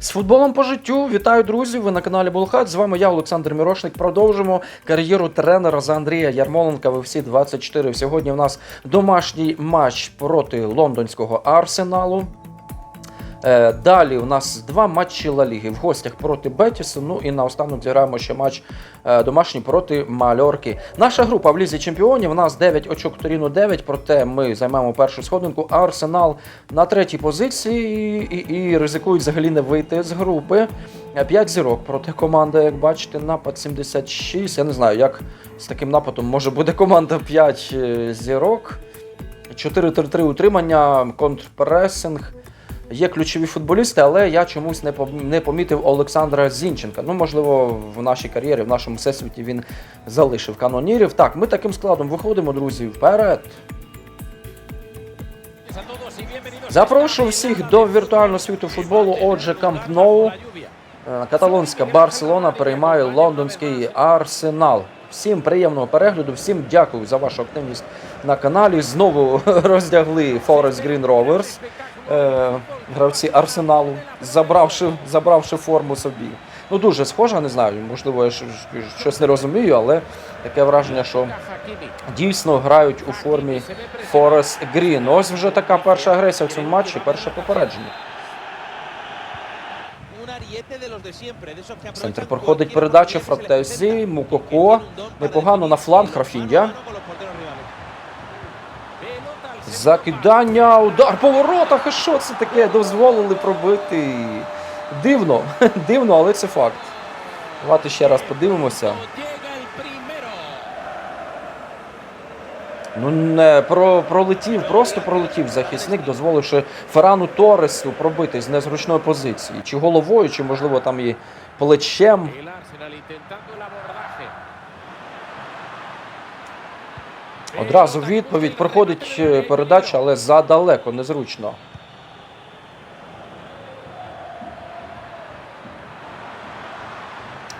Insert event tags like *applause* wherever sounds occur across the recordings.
З футболом по життю вітаю друзі! Ви на каналі Булхат. З вами я, Олександр Мірошник. Продовжимо кар'єру тренера за Андрія Ярмоленка. Ви всі 24. Сьогодні в нас домашній матч проти лондонського арсеналу. Е, Далі у нас два матчі Ла Ліги в гостях проти Бетісу. Ну і наостанок зіграємо ще матч е, домашній проти Мальорки. Наша група в Лізі Чемпіонів. У нас 9 очок Торіно 9, проте ми займемо першу сходинку. А Арсенал на третій позиції і, і ризикують взагалі не вийти з групи. 5 зірок проти команди, як бачите, напад 76. Я не знаю, як з таким нападом може буде команда 5 зірок. 4-3-3 утримання, контрпресинг. Є ключові футболісти, але я чомусь не помітив Олександра Зінченка. Ну, можливо, в нашій кар'єрі, в нашому всесвіті він залишив канонірів. Так, ми таким складом виходимо, друзі, вперед. Запрошую всіх до віртуального світу футболу. Отже, Камп Ноу. Е, Каталонська Барселона приймає лондонський Арсенал. Всім приємного перегляду, всім дякую за вашу активність на каналі. Знову *laughs* роздягли Forest Green Rovers, е, гравці Арсеналу, забравши, забравши форму собі. Ну дуже схожа, не знаю, можливо, я щось не розумію, але таке враження, що дійсно грають у формі Forest Green. Ось вже така перша агресія в цьому матчі, перше попередження. Центр проходить передача Фрактезі, Мукоко. Непогано на фланг Рафінья. Закидання, удар по воротах. І що це таке? Дозволили пробити. Дивно, *laughs* дивно, але це факт. Давайте ще раз подивимося. Ну не про, пролетів, просто пролетів захисник, дозволивши Ферану Торресу пробити з незручної позиції. Чи головою, чи, можливо, там і плечем. Одразу відповідь. Проходить е, передача, але задалеко, незручно.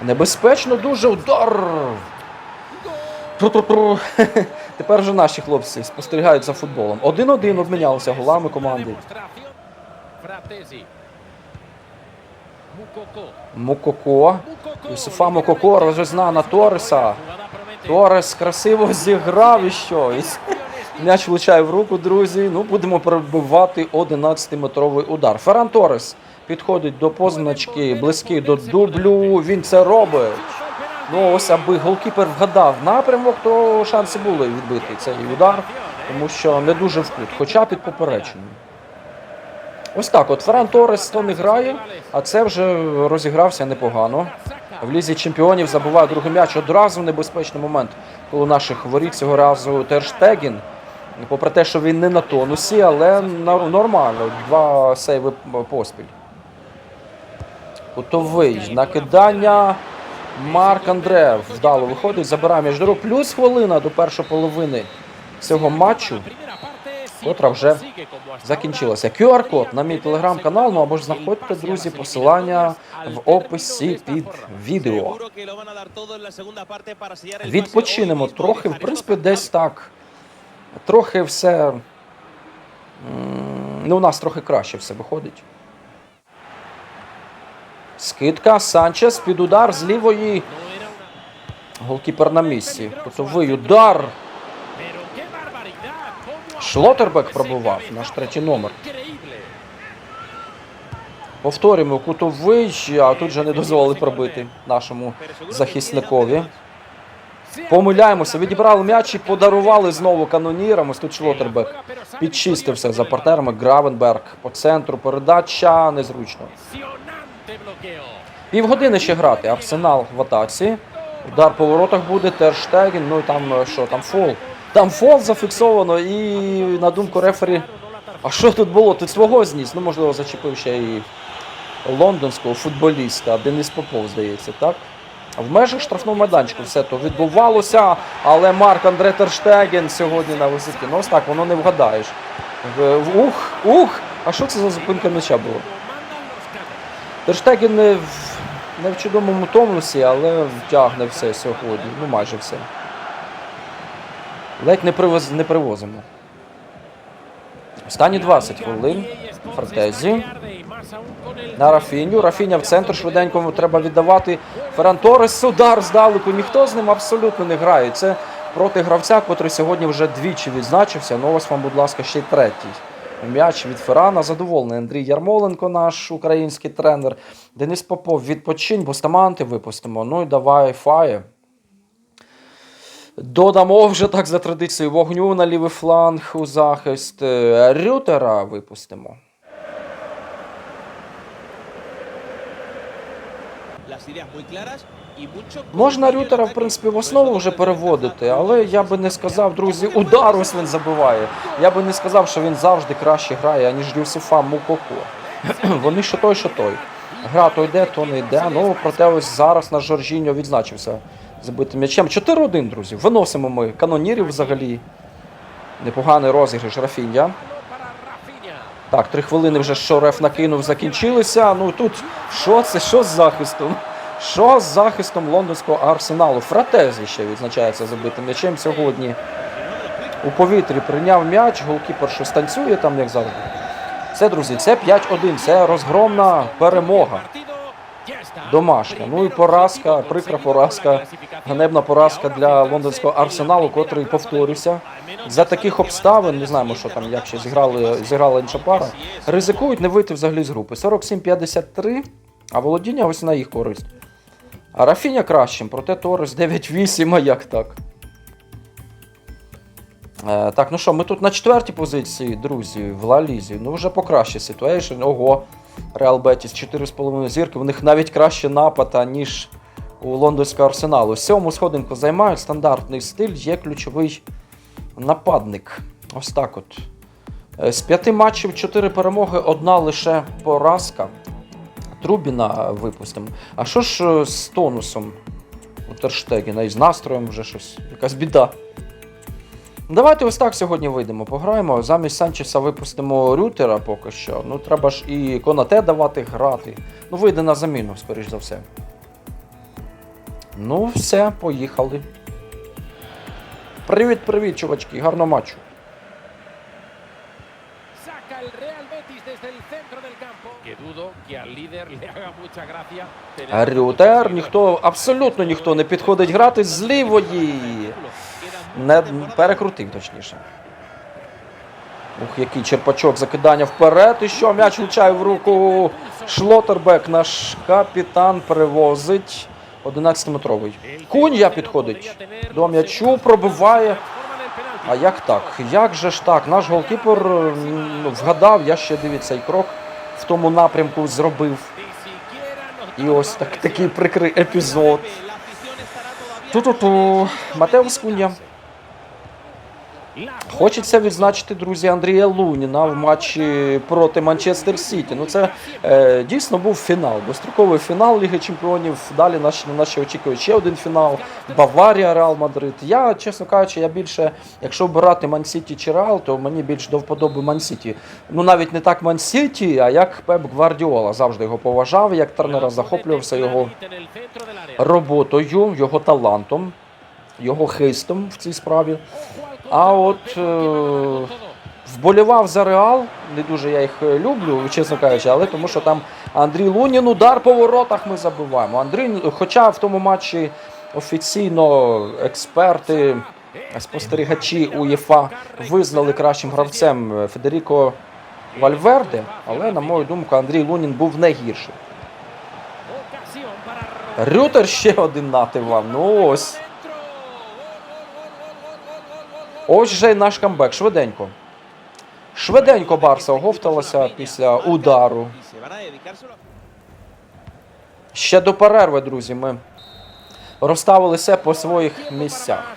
Небезпечно дуже удар. Тру-тру-тру. *laughs* Тепер вже наші хлопці спостерігають за футболом. Один-один обмінялися голами команди. Мукоко. Юсуфа Мукоко розрізна на Торреса. Торрес красиво зіграв і що? І М'яч влучає в руку, друзі. Ну, будемо пробивати 11-метровий удар. Ферран Торрес підходить до позначки, близький до дублю. Він це робить. Ну, ось аби голкіпер вгадав напрямок, то шанси були відбити цей удар, тому що не дуже в кут, хоча під попереченням. Ось так, от Ферран Торрес то не грає, а це вже розігрався непогано. В лізі чемпіонів забуває другий м'яч одразу в небезпечний момент, коли наших воріт цього разу Терштегін. Попри те, що він не на тонусі, але нормально. Два сейви поспіль. Кутовий. Накидання. Марк Андреев вдало виходить, забирає між рук. Плюс хвилина до першої половини цього матчу, котра вже закінчилася. QR-код на мій телеграм-канал. Ну або ж знаходьте, друзі, посилання в описі під відео. Відпочинемо трохи, в принципі, десь так. Трохи все. Ну, у нас трохи краще все виходить. Скидка. Санчес під удар з лівої. Голкіпер на місці. Кутовий удар. Шлотербек пробував наш третій номер. Повторюємо кутовий, а тут же не дозволили пробити нашому захисникові. Помиляємося, відібрали м'яч і подарували знову канонірам. Ось тут Шлотербек підчистився за партнерами. Гравенберг по центру. Передача незручно. Півгодини ще грати. Арсенал в атаці. Удар по воротах буде. Терштеген. Ну і там е, що, там фол. Там фол зафіксовано і на думку рефері. А що тут було? Тут свого зніс. Ну, можливо, зачепив ще і лондонського футболіста. Денис Попов, здається, так? В межах штрафного майданчику все то відбувалося, але Марк Андре Терштеген сьогодні на висоті. Ну ось так, воно не вгадаєш. Ух, ух! А що це за зупинка м'яча була? Терштеген не в, не в чудовому тонусі, але втягне все сьогодні. Ну майже все. Ледь не, привоз, не привозимо. Останні 20 хвилин. Фортезі. на Рафіню. Рафіня в центр швиденько треба віддавати. Ферран Торрес, удар здалеку. Ніхто з ним абсолютно не грає. Це проти гравця, котрий сьогодні вже двічі відзначився. Ну ось вам, будь ласка, ще й третій. М'яч від Феррана. Задоволений Андрій Ярмоленко, наш український тренер. Денис Попов, відпочинь, Бустаманти випустимо. Ну і давай фає. Додамо вже так за традицією вогню на лівий фланг у захист. Е, Рютера випустимо. Можна Рютера, в принципі, в основу вже переводити, але я би не сказав, друзі, удар ось він забиває. Я би не сказав, що він завжди краще грає, аніж Юсуфа Мукоко. *clears throat* Вони що той, що той. Гра то йде, то не йде. Ну, проте ось зараз наш Жоржіньо відзначився забитим м'ячем. 4-1, друзі. Виносимо ми канонірів взагалі. Непоганий розіграш Рафіння. Так, три хвилини вже що реф накинув, закінчилися. Ну тут що це? Що з захистом? Що з захистом лондонського арсеналу? Фратезі ще відзначається забитим м'ячем сьогодні. У повітрі прийняв м'яч, голкіпер що станцює там, як завжди. Це, друзі, це 5-1, це розгромна перемога. Домашня. Ну і поразка, прикра поразка, ганебна поразка для лондонського арсеналу, котрий повторюся. За таких обставин, не знаємо, що там, як ще зіграли, зіграла інша пара, ризикують не вийти взагалі з групи. 47-53, а володіння ось на їх користь. А Рафіня кращим, проте Торres 9-8, а як так? Е, так, ну що, ми тут на четвертій позиції, друзі, в Ла Лізі. Ну, вже покраще ситуейшн. Ого, Реал Бетіс 4,5 зірки. В них навіть краще напад, аніж у лондонського арсеналу. Сьому сходинку займають стандартний стиль, є ключовий нападник. Ось так от. Е, З п'яти матчів чотири перемоги, одна лише поразка. Трубіна випустимо. А що ж е, з тонусом у Терштегіна і з настроєм вже щось, якась біда. Давайте ось так сьогодні вийдемо, пограємо. Замість Санчеса випустимо Рютера поки що. Ну треба ж і Конате давати грати. Ну, вийде на заміну, скоріш за все. Ну, все, поїхали. Привіт-привіт, чувачки, гарного матчу. Рютер, ніхто, абсолютно ніхто не підходить грати з лівої. Не перекрутив, точніше. Ух, який черпачок закидання вперед. І що м'яч влучає в руку. Шлотербек, наш капітан, привозить 11-метровий. Кунья підходить до м'ячу, пробиває. А як так? Як же ж так? Наш голкіпер вгадав, я ще дивіться, і крок в тому напрямку зробив. І ось так, такий прикрий епізод. Ту-ту-ту. Матеус Кунья. Хочеться відзначити, друзі, Андрія Луніна в матчі проти Манчестер Сіті. Ну це е, дійсно був фінал, достроковий фінал Ліги Чемпіонів. Далі наші на наші очікують ще один фінал. Баварія, Реал Мадрид. Я, чесно кажучи, я більше, якщо обирати Ман-Сіті чи Реал, то мені більш до вподоби Ман-Сіті. Ну навіть не так Ман-Сіті, а як Пеп Гвардіола. Завжди його поважав, як тренера захоплювався його роботою, його талантом, його хистом в цій справі. А от е, вболівав за Реал. Не дуже я їх е, люблю, чесно кажучи, але тому що там Андрій Лунін удар по воротах ми забиваємо. Андрій, хоча в тому матчі офіційно експерти, спостерігачі УЄФА визнали кращим гравцем е, Федеріко Вальверде, але, на мою думку, Андрій Лунін був не гірший. Рютер ще один нати вам. Ну ось. Ось же й наш камбек. Швиденько. Швиденько Барса оговталася після удару. Ще до перерви, друзі, ми розставилися по своїх місцях.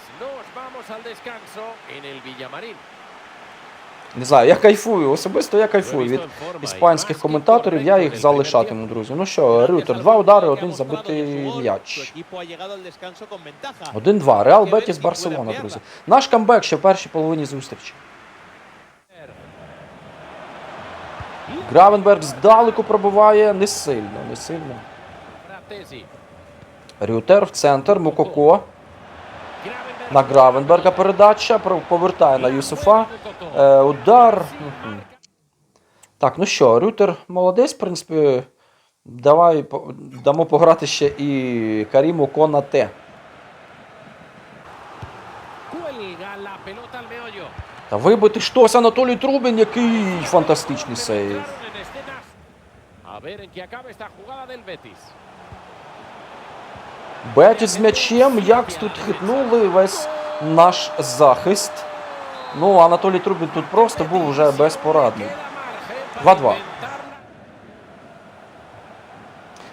Не знаю, я кайфую. Особисто я кайфую від іспанських коментаторів. Я їх залишатиму, друзі. Ну що, Рютер, два удари, один забитий м'яч. equipo ha llegado al descanso con ventaja. Один-два. Реал Бетіс Барселона, друзі. Наш камбек ще в першій половині зустрічі. Гравенберг здалеку пробиває не сильно, не сильно. Рютер в центр, Мукоко. На Гравенберга передача, повертає на Юсуфа. Е, удар. Так, ну що, Рютер молодець, в принципі. Давай дамо пограти ще і Каріму Конате. Та вибити щось Анатолій Трубін, який фантастичний сейв. Бетіс з м'ячем, як тут хитнули весь наш захист. Ну, Анатолій Трубін тут просто був вже безпорадний. 2-2. para intentar la-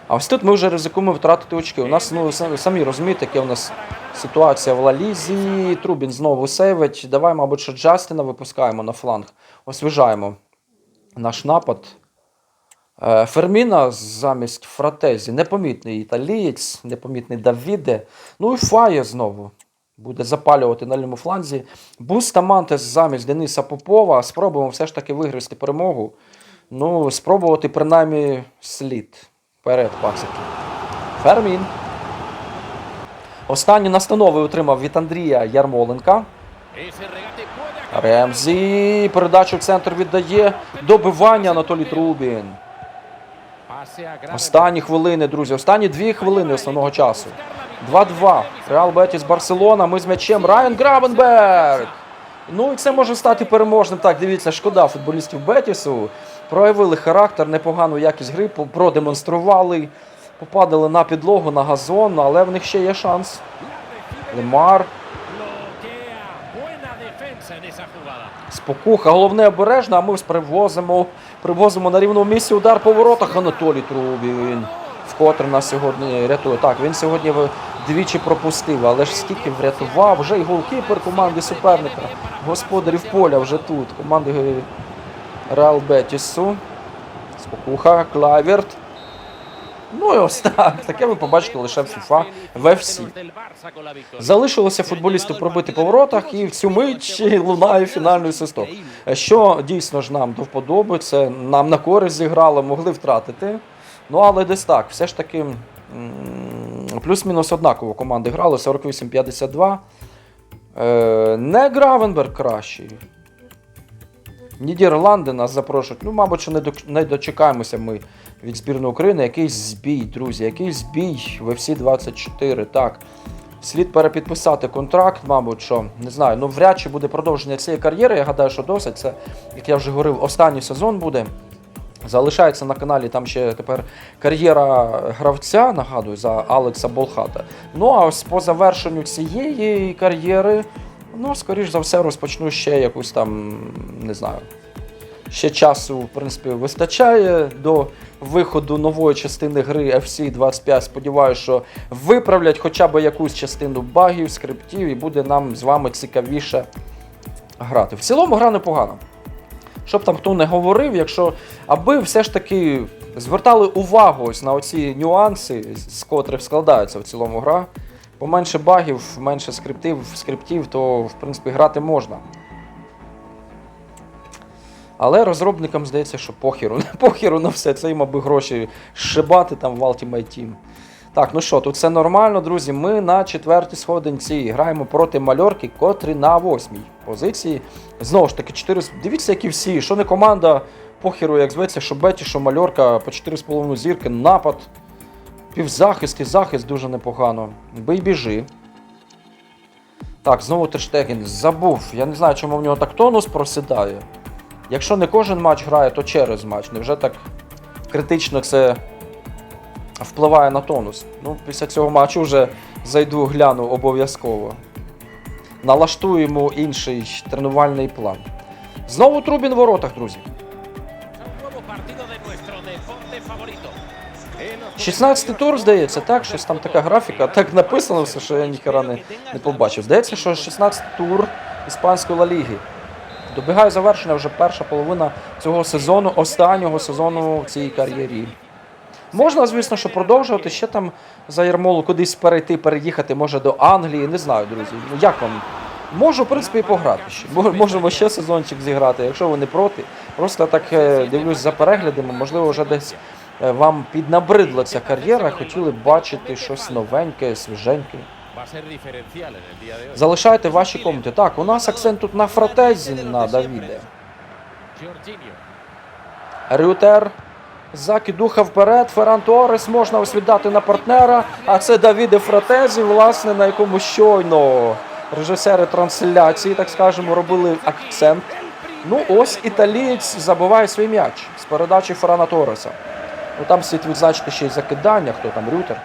А ось тут ми вже ризикуємо втратити очки. У нас, ну, самі розумієте, яка у нас ситуація в Лалізі. Трубін знову сейвить. Давай, мабуть, що Джастіна випускаємо на фланг. Освіжаємо наш напад. Е, Ферміна замість Фратезі. Непомітний італієць, непомітний Давіде. Ну і Фає знову. Буде запалювати на лівому фланзі. Бустамантес замість Дениса Попова. Спробуємо все ж таки виграти перемогу. Ну, спробувати принаймні слід. Вперед, пацики. Фермін. Останні настанови отримав від Андрія Ярмоленка. Ремзі. Передачу в центр віддає. Добивання Анатолій Трубін. Останні хвилини, друзі. Останні дві хвилини основного часу. 2-2. Реал Бетіс Барселона. Ми з м'ячем. Райан Грабенберг. Ну і це може стати переможним. Так, дивіться, шкода футболістів Бетісу. Проявили характер, непогану якість гри, продемонстрували, попадали на підлогу, на газон, але в них ще є шанс. Лемар, спокуха, головне обережно, а ми привозимо, привозимо на рівному місці удар по воротах Анатолій Трубін. Вкотре нас сьогодні рятує. Так, він сьогодні двічі пропустив, але ж скільки врятував. Вже й голкіпер команди суперника. Господарів поля вже тут. Команди Реал Бетісу. Спокуха, Клаверт. Ну і ось так. Таке ви побачите лише в FIFA в FC. Залишилося футболісту пробити по воротах, і в цю мить лунає фінальний свисток. Що дійсно ж нам до вподоби, це нам на користь зіграло, могли втратити. Ну але десь так, все ж таки плюс-мінус однаково команди грали 48-52. Е, не Гравенберг кращий. Нідерланди нас запрошують. Ну, мабуть, що не дочекаємося ми від збірної України. Якийсь збій, друзі, якийсь збій в FC 24. Так. Слід перепідписати контракт, мабуть, що не знаю. Ну, вряд чи буде продовження цієї кар'єри. Я гадаю, що досить. Це, як я вже говорив, останній сезон буде. Залишається на каналі там ще тепер кар'єра гравця, нагадую, за Алекса Болхата. Ну а ось по завершенню цієї кар'єри, ну, скоріш за все, розпочну ще якусь там, не знаю. Ще часу, в принципі, вистачає до виходу нової частини гри FC 25. Сподіваюся, що виправлять хоча б якусь частину багів, скриптів, і буде нам з вами цікавіше грати. В цілому гра непогана. Щоб там хто не говорив, якщо аби все ж таки звертали увагу ось на оці нюанси, з котрих складається в цілому гра. Поменше багів, менше скриптів, скриптів, то в принципі грати можна. Але розробникам здається, що похеру, *laughs* похеру на все. Це їм аби гроші шибати там в Ultimate Team. Так, ну що, тут все нормально, друзі. Ми на четвертій сходинці граємо проти мальорки, котрі на восьмій позиції. Знову ж таки, 4... Дивіться, які всі, що не команда, похеру, як зветься, що Беті, що мальорка, по 4,5 зірки, напад, півзахист і захист дуже непогано. Бий біжи. Так, знову Терштеген забув. Я не знаю, чому в нього так тонус просідає. Якщо не кожен матч грає, то через матч. Невже так критично це впливає на тонус? Ну, після цього матчу вже зайду, гляну обов'язково. Налаштуємо інший тренувальний план. Знову Трубін в воротах, друзі. Un nuevo partido de nuestro deporte favorito. En los 16 тур, здається, так, щось там така графіка. Так написано все, що я ніхера не, не побачив. Здається, що 16 тур іспанської Ла Ліги. Добігає завершення вже перша половина цього сезону, останнього сезону в цій кар'єрі. Можна, звісно, що продовжувати ще там за Ярмолу кудись перейти, переїхати, може до Англії. Не знаю, друзі. Ну як вам? Можу, в принципі, і пограти ще. Можемо ще сезончик зіграти, якщо ви не проти. Просто так е, дивлюсь за переглядами, можливо, вже десь е, вам піднабридла ця кар'єра, хотіли бачити щось новеньке, свіженьке. Залишайте ваші коменти. Так, у нас акцент тут на фратезі на Давіде. Рютер. Закидуха вперед. Ферран Торес можна ось віддати на партнера. А це Давіде Фратезі, власне, на якому щойно режисери трансляції, так скажемо, робили акцент. Ну, ось італієць забиває свій м'яч з передачі Феррана Тореса. Ну там слід відзначити ще й закидання, хто там Рютер.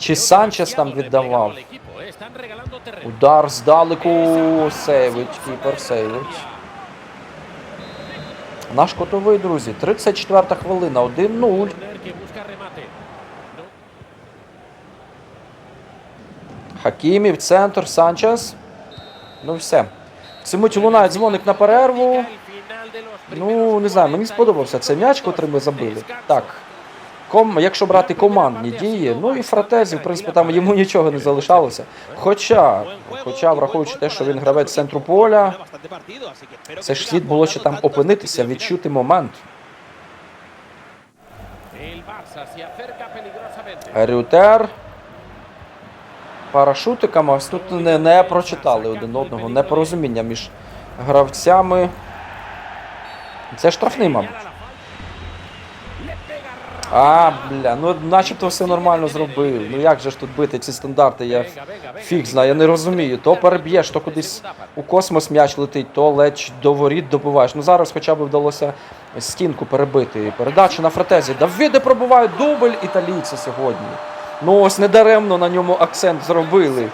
Чи Санчес там віддавав. Удар здалеку сейвить, кіпер сейвить. Наш котовий, друзі, 34 хвилина, 1-0. Corner que busca remate. No. Хакімів, центр, Санчес. Ну все. Цимуть лунає дзвоник на перерву. Ну, не знаю, мені сподобався цей м'яч, котрий ми забили. Так. Ком, якщо брати командні дії, ну і Фратезі, в принципі, там йому нічого не залишалося. Хоча, хоча, враховуючи те, що він гравець центру поля, це ж слід було ще там опинитися, відчути момент. Рютер. Парашутиками ось тут не, не прочитали один одного, непорозуміння між гравцями. Це штрафний, мабуть. А, бля, ну начебто все нормально зробив. Ну як же ж тут бити ці стандарти? Я фіг знаю, я не розумію. То переб'єш, то кудись у космос м'яч летить, то ледь до воріт добиваєш. Ну зараз хоча б вдалося стінку перебити. Передача на фратезі. Давіде пробиває дубль італійця сьогодні. Ну ось недаремно на ньому акцент зробили.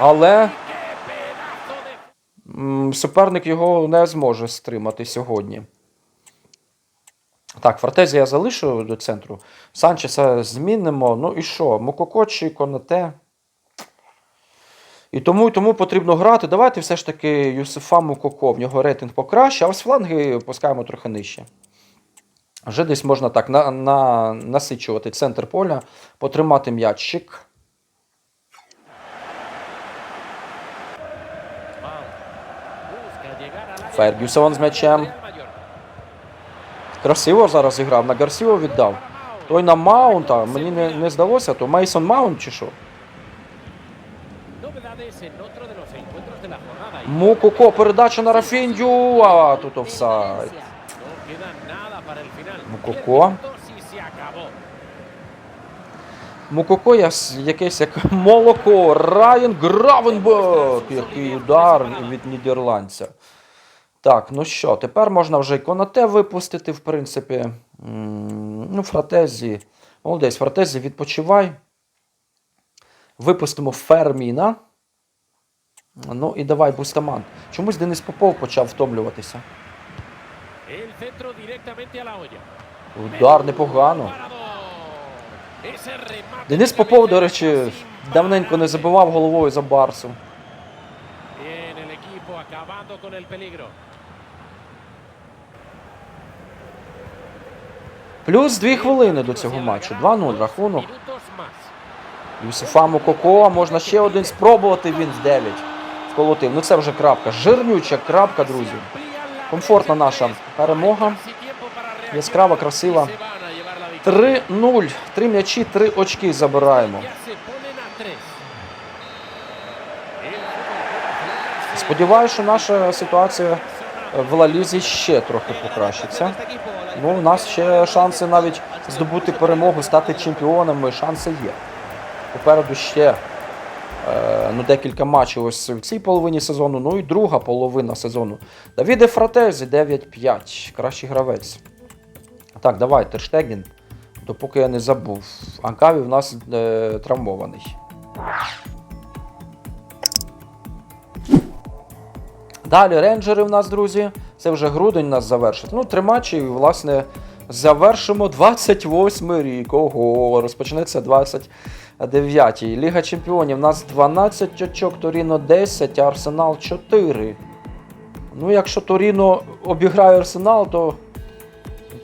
Але ¡Qué pedazo de м, суперник його не зможе стримати сьогодні. Так, Фортезі я залишу до центру. Санчеса змінимо. Ну і що? Мококочі, Конате. І тому, і тому потрібно грати. Давайте все ж таки Юсифа Мукоко, в нього рейтинг покраще, а ось фланги пускаємо трохи нижче. Вже десь можна так на, на, насичувати центр поля, потримати м'ячик. Фергюсон з м'ячем. Красиво зараз зіграв, на Гарсіо віддав. Той на Маунта, мені не, не здалося, то Мейсон Маунт чи що? Мукоко, передача на Рафіндю, а тут офсайд. acabó. Мукоко якесь як молоко. Райан Гравенберг. Який удар від нідерландця. Так, ну що, тепер можна вже і Конате випустити, в принципі. Ну, Фратезі. Молодець, Фратезі, відпочивай. Випустимо Ферміна. Ну і давай Бустаман. Чомусь Денис Попов почав втомлюватися. Удар непогано. Денис Попов, до речі, давненько не забивав головою за Барсу. Con el peligro. Плюс дві хвилини до цього матчу. 2-0 рахунок. Юсифа Мукоко, можна ще один спробувати, він в 9 вколотив. Ну це вже крапка. Жирнюча крапка, друзі. Комфортна наша перемога. Яскрава, красива. 3-0. Три м'ячі, три очки забираємо. Сподіваюся, що наша ситуація в Ла-Лізі ще трохи покращиться. Ну, у нас ще шанси навіть здобути перемогу, стати чемпіонами. Шанси є. Попереду ще е, ну, декілька матчів ось в цій половині сезону, ну і друга половина сезону. Давіде Фратезі 9-5. Кращий гравець. Так, давай, Терштегін. Допоки я не забув. Анкаві в нас е, травмований. Далі рейнджери в нас, друзі. Це вже грудень нас завершить. Ну, три матчі, і, власне, завершимо 28 рік. Ого, розпочнеться 29-й. Ліга Чемпіонів. У нас 12 очок, Торіно 10, а Арсенал 4. Ну, якщо Торіно обіграє Арсенал, то,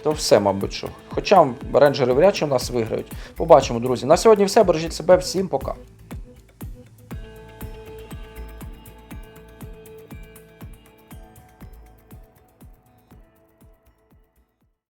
то все, мабуть, що. Хоча рейнджери вряд чи в нас виграють. Побачимо, друзі. На сьогодні все. Бережіть себе, всім пока.